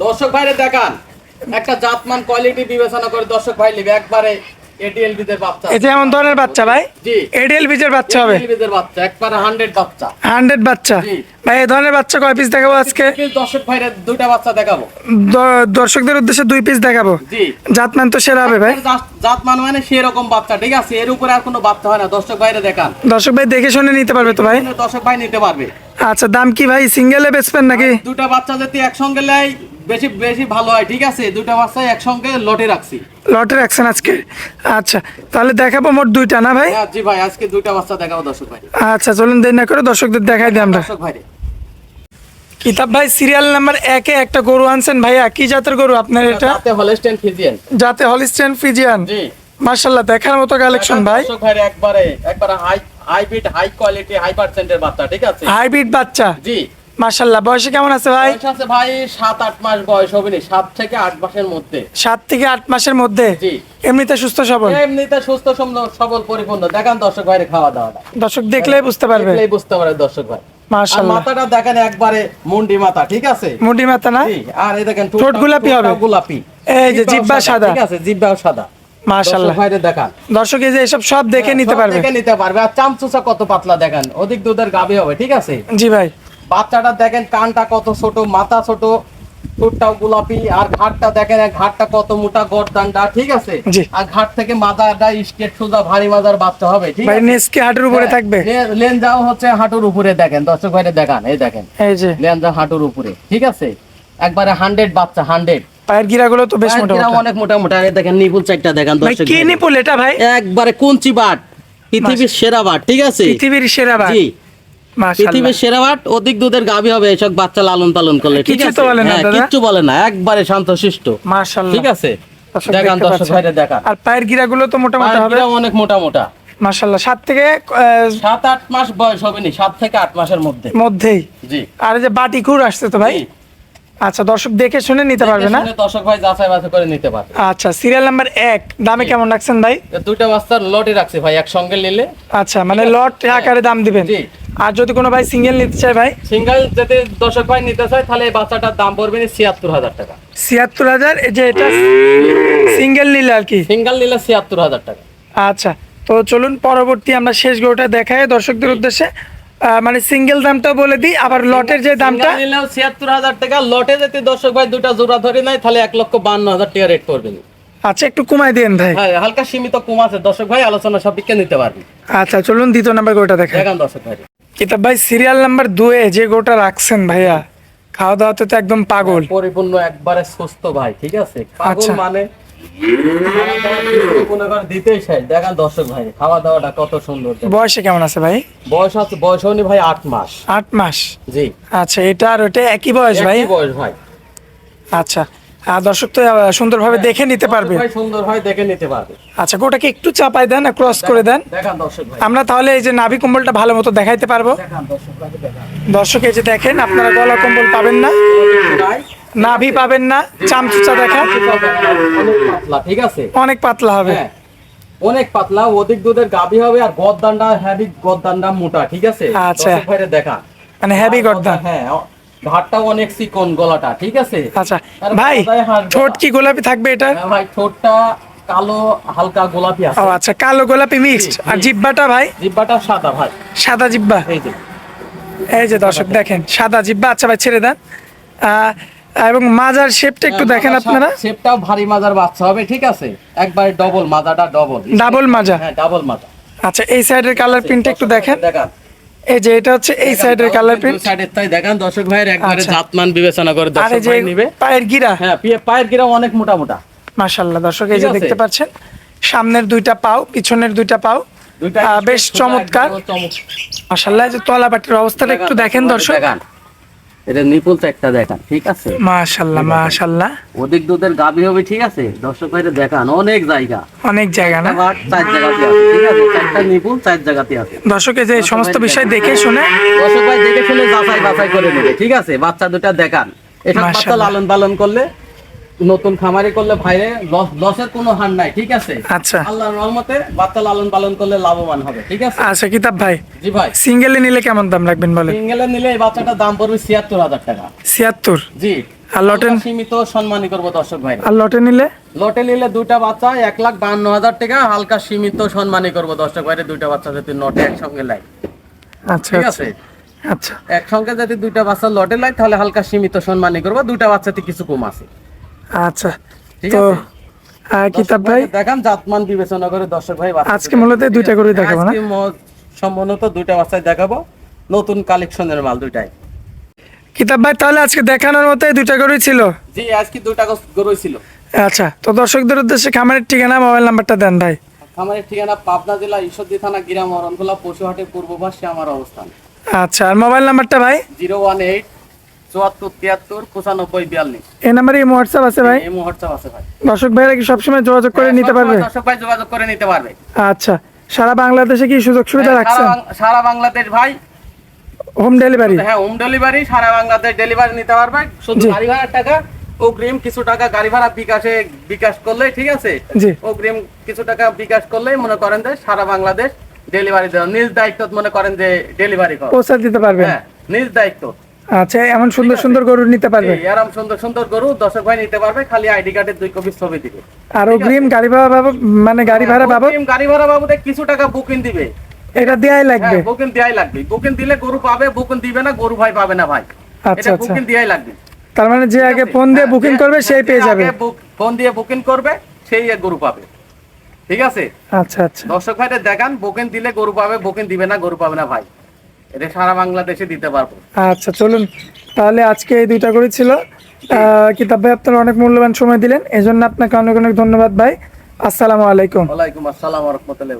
দর্শক ভাইরে দেখান একটা জাতমান কোয়ালিটি বিবেচনা করে দর্শক ভাই নিবে। একবারে বিদের বাচ্চা। এমন ধরনের বাচ্চা ভাই? জি। এডিএল বীজের বাচ্চা হবে? বাচ্চা একবারে হান্ড্রেড বাচ্চা। হান্ড্রেড বাচ্চা? ভাই এই ধরনের বাচ্চা কয় পিস দেখাবো আজকে? দর্শক ভাইরে দুইটা বাচ্চা দেখাবো। দর্শকদের উদ্দেশ্যে দুই পিস দেখাবো? জি। জাতমান তো সেরা হবে ভাই। জাত- জাতমান মানে সেরকম বাচ্চা ঠিক আছে? এর উপরে আর কোনো বাচ্চা হয় না। দর্শক ভাইরে দেখান। দর্শক ভাই দেখে শুনে নিতে পারবে তো ভাই? দর্শক ভাই নিতে পারবে। আচ্ছা দাম কি ভাই? সিঙ্গেলে বেচবেন নাকি? দুটা বাচ্চা যদি একসঙ্গে লাই বেশি বেশি ভালো হয়। ঠিক আছে দুটা বাচ্চা একসঙ্গে লটে রাখছি। লটে রাখছেন আজকে? আচ্ছা তাহলে দেখাবো মোট দুইটা না ভাই? হ্যাঁ জি ভাই আজকে দুইটা বাচ্চা দেখাবো দর্শক ভাই। আচ্ছা চলুন দেরি না করে দর্শকদের দেখাই দিই আমরা। দর্শক ভাইরে কিতাব ভাই সিরিয়াল নাম্বার একে একটা গরু আনছেন ভাইয়া। কি জাতের গরু আপনার এটা? তাতে হলস্টেন ফিজিয়ান যাতে হলিস্টেন ফিজিয়ান জি। মার্শাল্লাহ দেখার মতো কালেকশন ভাই। দর্শক ভাইরে একবারে একবারে high high beat high quality high পার্সেন্টের বাচ্চা ঠিক আছে? হাইব্রিড বাচ্চা? জি। বয়সে কেমন আছে ভাই? বয়স আছে ভাই সাত আট মাস বয়স হবে নি, থেকে মাসের মধ্যে। থেকে মাসের মধ্যে? জি। এমনিতে সুস্থ সবল? এমনিতে সুস্থ সবল পরিপূর্ণ। দেখান দর্শক ভাইরে খাওয়া দাওয়াটা। দর্শক দেখলেই বুঝতে পারবে। দেখলেই বুঝতে পারে দর্শক ভাই। আর মাথাটা দেখেন একবারে মুন্ডি মাথা ঠিক আছে? মুডি মাথা না? আর এই দেখেন ঠোঁট গোলাপি হবে? গোলাপি। এই যে জিহ্বা সাদা। ঠিক আছে? জিব্বাও সাদা। মার্শাল্লাহ দর্শক ভাইরে দেখান। দর্শক এই যে এসব সব দেখে নিতে হ্যাঁ, পারবে। দেখে নিতে পারবে। আর চামচুসা কত পাতলা দেখেন? অধিক দুধের গাবি হবে ঠিক আছে? জি ভাই। বাচ্চাটা দেখেন কানটা কত ছোট মাথা ছোট ঠোঁটটাও গোলাপি আর ঘাটটা দেখেন ঘাটটা কত মোটা গরদানটা ঠিক আছে? আর ঘাট থেকে মাথাটা স্টেট সোজা ভারী মাজার বাচ্চা হবে ঠিক আছে? নেসকে হাটের উপরে হ্যাঁ, থাকবে। লেনজাও হচ্ছে হাঁটুর উপরে দেখেন দর্শক ভাইরে দেখান এই দেখেন। এই যে। লেনজা হাঁটুর উপরে ঠিক আছে? একবারে হান্ড্রেড বাচ্চা হান্ড্রেড পায়ের গিরাগুলো তো বেশ মোটা। অনেক মোটা মোটা দেখেন নিপুল চারটা দেখেন ভাই দর্শক কি নিপুল এটা ভাই? একবারে কুঞ্চি বাট পৃথিবীর সেরা বাট ঠিক আছে? পৃথিবীর সেরা ভাই জি। পৃথিবীর সেরা বাট অধিক দুধের গাভী হবে এসব বাচ্চা লালন পালন করলে ঠিক আছে? বলে না হ্যাঁ, কিচ্ছু বলে না একবারে শান্তশিষ্ট। মাশাআল্লাহ। ঠিক আছে? দেখান দর্শক। ভাইরে আর পায়ের গিরাগুলো তো মোটা মোটা হবে? অনেক মোটা মোটা মাশাআল্লাহ থেকে আহ, সাত আট মাস বয়স হবে নি সাত থেকে আট মাসের মধ্যে। মধ্যেই? জি। আর যে বাটি খুর আসছে তো ভাই? আচ্ছা দর্শক দেখে শুনে নিতে পারবে না? দর্শক ভাই যাচাই বাছাই করে নিতে পারবে। আচ্ছা সিরিয়াল নাম্বার এক দামে কেমন রাখছেন ভাই? দুইটা বাচ্চার লটে রাখছি ভাই একসঙ্গে নিলে। আচ্ছা মানে লট আকারে দাম দিবেন। জি। আর যদি কোনো ভাই সিঙ্গেল নিতে চায় ভাই? সিঙ্গেল যদি দর্শক ভাই নিতে চায় তাহলে এই বাচ্চাটার দাম পড়বে ছিয়াত্তর হাজার টাকা। ছিয়াত্তর হাজার এই যে এটা সিঙ্গেল নিলে আর কি? সিঙ্গেল নিলে ছিয়াত্তর হাজার টাকা। আচ্ছা তো চলুন পরবর্তী আমরা শেষ গরুটা দেখাই দর্শকদের উদ্দেশ্যে। মানে সিঙ্গেল দামটা বলে দিই আবার লটের যে দামটা নিলেও ছিয়াত্তর হাজার টাকা লটে যদি দর্শক ভাই দুটা জোড়া ধরে নেয় তাহলে এক লক্ষ বান্ন হাজার টাকা রেট পড়বে। আচ্ছা একটু কমাই দেন ভাই। হ্যাঁ হালকা সীমিত কম আছে। দর্শক ভাই আলোচনা সাপেক্ষে নিতে পারবি। আচ্ছা চলুন দ্বিতীয় নাম্বার গরুটা দেখাই। দেখান দর্শক ভাই। কিতাব ভাই সিরিয়াল নাম্বার দুয়ে যে গোটা রাখছেন ভাইয়া। খাওয়া দাওয়াতে তো একদম পাগল। পরিপূর্ণ একবারে সুস্থ ভাই ঠিক আছে? পাগল আচ্ছা। মানে দিতেই চাই। দেখান দর্শক ভাই খাওয়া দাওয়াটা কত সুন্দর বয়সে কেমন আছে ভাই? বয়স আছে বয়স হয়নি ভাই আট মাস। আট মাস? জি। আচ্ছা এটা আর ওটা একই বয়স ভাই? বয়স ভাই। আচ্ছা। দর্শক তো সুন্দরভাবে দেখে নিতে পারবে। দেখে নিতে পারবে। আচ্ছা গোটাকে একটু চাপাই দেন ক্রস করে দেন। আমরা তাহলে এই যে নাভি কম্বলটা ভালো মতো দেখাইতে পারব। দর্শক এই যে দেখেন আপনারা গলা কম্বল পাবেন না। নাভি পাবেন না। চামচুচা দেখা অনেক পাতলা ঠিক আছে? অনেক পাতলা হবে। হ্যাঁ অনেক পাতলা অধিক দুধের গাবি হবে আর গদ্দানটা হ্যাভি গদ্দানটা মোটা ঠিক আছে? আচ্ছা। দেখা মানে হেভি গর্দা হ্যাঁ ঘাটটাও অনেক চিকন গলাটা ঠিক আছে? আচ্ছা ভাই ঠোঁট কি গোলাপি থাকবে এটা? হ্যাঁ ভাই ঠোঁটটা কালো হালকা গোলাপি ও আছে আচ্ছা কালো গোলাপি মিক্সড আর জিব্বাটা ভাই? জিব্বাটা সাদা ভাই। সাদা জিব্বা? এই যে। এই যে দর্শক দেখেন সাদা জিব্বা। আচ্ছা ভাই ছেড়ে দেন। আহ, এবং মাজার শেপটা একটু দেখেন আপনারা। শেপটাও ভারী মাজার বাচ্চা হবে ঠিক আছে? একবারে ডবল মাজাটা ডবল ডাবল মাজা? হ্যাঁ ডাবল মাজা। আচ্ছা এই সাইডের কালার প্রিন্টটা একটু দেখেন। দেখান। এই যে এটা হচ্ছে এই সাইডের কালার প্রিন্ট সাইডের তাই দেখেন দর্শক ভাইয়ের একবারে আচ্ছা। জাতমান বিবেচনা করে দর্শক ভাই নেবে। পায়ের গিরা। হ্যাঁ পায়ের গিরা অনেক মোটা মোটা। মাশাআল্লাহ দর্শক এই যে দেখতে পাচ্ছেন সামনের দুইটা পাও পিছনের দুইটা পাও দুইটা বেশ চমৎকার। মাশাআল্লাহ যে তলা পাটির অবস্থাটা একটু দেখেন দর্শক। এটা নিপুল একটা দেখান ঠিক আছে? মাশাল্লাহ মাশাল্লাহ। অধিক দুধের গাবি হবে ঠিক আছে? দর্শক ভাইরা দেখান অনেক জায়গা। অনেক জায়গা না? চার জায়গাতে আছে ঠিক আছে? চারটা নিপুল চার জায়গাতে আছে। দর্শক এই যে সমস্ত বিষয় দেখে শুনে দর্শক ভাই দেখে শুনে যাচাই বাছাই করে নেবে ঠিক আছে? বাচ্চা দুটা দেখান। এটা বাচ্চা। লালন পালন করলে নতুন খামারি করলে ভাইরে লস- লসের কোনো হার নাই ঠিক আছে? আচ্ছা। আল্লাহর রহমতে বাচ্চা লালন পালন করলে লাভবান হবে ঠিক আছে? আচ্ছা কিতাব ভাই জি ভাই। সিঙ্গেলে নিলে কেমন দাম রাখবেন বলেন? সিঙ্গেলে নিলে এই বাচ্চাটার দাম পড়বে ছিয়াত্তর হাজার টাকা। ছিয়াত্তর? জি। আর লটে সীমিত সম্মানী করব দর্শক ভাই। আর লটে নিলে? লটে নিলে দুইটা বাচ্চা এক লাখ বান্ন হাজার টাকা হালকা সীমিত সম্মানী করব দর্শক ভাইরে দুইটা বাচ্চা যদি নটে একসঙ্গে লাই। আচ্ছা ঠিক আচ্ছা। আছে? আচ্ছা। একসঙ্গে যদি দুইটা বাচ্চা লটে লাই তাহলে হালকা সীমিত সম্মানী করব দুইটা বাচ্চাতে কিছু কম আছে। আচ্ছা। তো কিতাব ভাই? দেখান জাতমান বিবেচনা করে দর্শক ভাই আজকে মূলত দুইটা গরুই দেখাবো না? সম্ভবত দুইটা বাচ্চায় দেখাবো। নতুন কালেকশনের মাল দুইটাই। কিতাব ভাই তাহলে আজকে দেখানোর মতো দুইটা গরুই ছিল? জি আজকে দুইটা গরুই ছিল। আচ্ছা তো দর্শকদের উদ্দেশ্যে খামারের ঠিকানা মোবাইল নাম্বারটা দেন ভাই। আমাদের ঠিকানা পাবনা জেলা ঈশ্বরদী থানা গ্রাম অরণখোলা পশুহাটের পূর্ব পাশে আমার অবস্থান। আচ্ছা আর মোবাইল নাম্বারটা ভাই? জিরো ওয়ান এইট চুয়াত্তর তিয়াত্তর পঁচানব্বই বিয়াল্লিশ। এই নাম্বারে এই হোয়াটসঅ্যাপ আছে ভাই? এই মুহূর্তে আছে ভাই। দর্শক ভাইরা কি সবসময় যোগাযোগ করে নিতে পারবে? দর্শক ভাই যোগাযোগ করে নিতে পারবে। আচ্ছা সারা বাংলাদেশে কি সুযোগ সুবিধা সারা রাখছেন? সারা বাংলাদেশ ভাই। হোম ডেলিভারি হ্যাঁ হোম ডেলিভারি সারা বাংলাদেশ ডেলিভারি নিতে পারবে। শুধু গাড়ি ভাড়ার টাকা অগ্রিম কিছু টাকা গাড়ি ভাড়া বিকাশে বিকাশ করলে ঠিক আছে। অগ্রিম কিছু টাকা বিকাশ করলেই মনে করেন যে সারা বাংলাদেশ ডেলিভারি দেওয়া। নিজ দায়িত্ব মনে করেন যে ডেলিভারি পৌঁছে দিতে পারবেন। হ্যাঁ নিজ দায়িত্ব। আচ্ছা এমন সুন্দর সুন্দর গরু নিতে পারবে? আরাম সুন্দর সুন্দর গরু দর্শক ভাই নিতে পারবে খালি আইডি কার্ডের দুই কপি ছবি দিবে। আর অগ্রিম গাড়ি ভাড়া বাবদ মানে গাড়ি ভাড়া বাবদ অগ্রিম গাড়ি ভাড়া বাবদে কিছু টাকা বুকিং দিবে। এটা দেয়াই লাগবে। হ্যাঁ বুকিং দেয়াই লাগবে। বুকিং দিলে গরু পাবে বুকিং দিবে না গরু ভাই পাবে না ভাই। আচ্ছা এটা আচ্ছা। বুকিং দেয়াই লাগবে। তার মানে যে আগে ফোন দিয়ে হ্যাঁ, বুকিং করবে সেই পেয়ে যাবে। ফোন দিয়ে বুকিং করবে সেই এক গরু পাবে। ঠিক আছে? আচ্ছা আচ্ছা। দর্শক ভাইটা দেখান বুকিং দিলে গরু পাবে বুকিং দিবে না গরু পাবে না ভাই। এটা সারা বাংলাদেশে দিতে পারব। আচ্ছা চলুন। তাহলে আজকে এই দুইটা করে ছিল। আহ, কিতাব ভাই আপনারা অনেক মূল্যবান সময় দিলেন। এজন্য আপনাকে অনেক অনেক ধন্যবাদ ভাই। আসসালামু আলাইকুম। ওয়ালাইকুম আসসালাম রহমতুল্লাহ